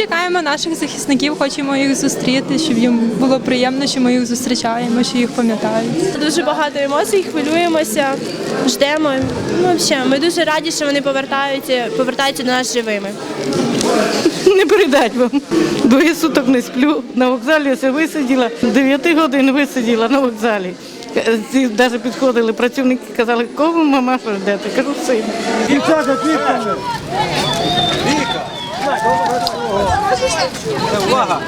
Любимо наших захисників, хочемо їх зустріти, щоб їм було приємно, що ми їх зустрічаємо, що їх пам'ятають. Дуже багато емоцій, хвилюємося, ждемо. Ну, взагалі, ми дуже раді, що вони повертаються, повертаються до нас живими. Не передать вам. Двоє суток не сплю. На вокзалі я висиділа, 9 годин висиділа на вокзалі. Ці навіть підходили працівники, казали, кого мама що ждете? Кажу, син. Дівчата! Увага!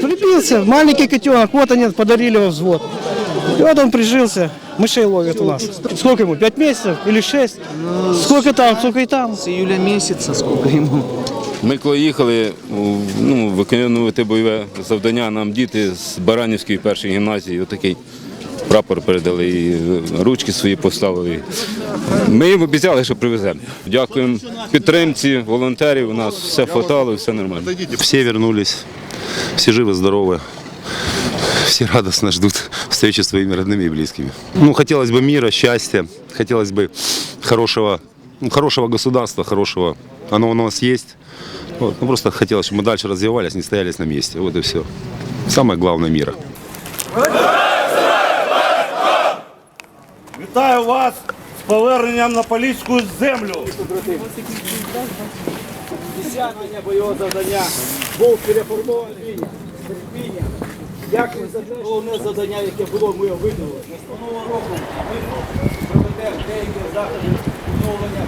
Прибился, маленький котенок, вот они подарили его взвод. И вот он прижился, мышей ловит у нас. Сколько ему, пять месяцев или шесть? Сколько там, сколько и там. С июля месяца сколько ему? Ми коли їхали ну, виконувати бойове завдання, нам діти з Баранівської першої гімназії отакий прапор передали і ручки свої поставили. Ми їм обіцяли, що привеземо. Дякуємо підтримці, волонтерів. У нас все хватало, все нормально. Все вернулись, все живы, здоровы. Все радостно ждут встречи с своими родными и близкими. Ну, хотелось бы мира, счастья, хотелось бы хорошего, ну, хорошего государства, хорошего. Оно у нас есть. Вот, ну, просто хотелось, чтобы мы дальше развивались, не стоялись на месте. Вот и все. Самое главное мира. Вітаю вас з поверненням на поліську землю. Десятення бойового завдання був переформований терпіння. Дякую за головне завдання, яке було, ми його виконали. Наступного року ми проведемо деякі заходи відновлення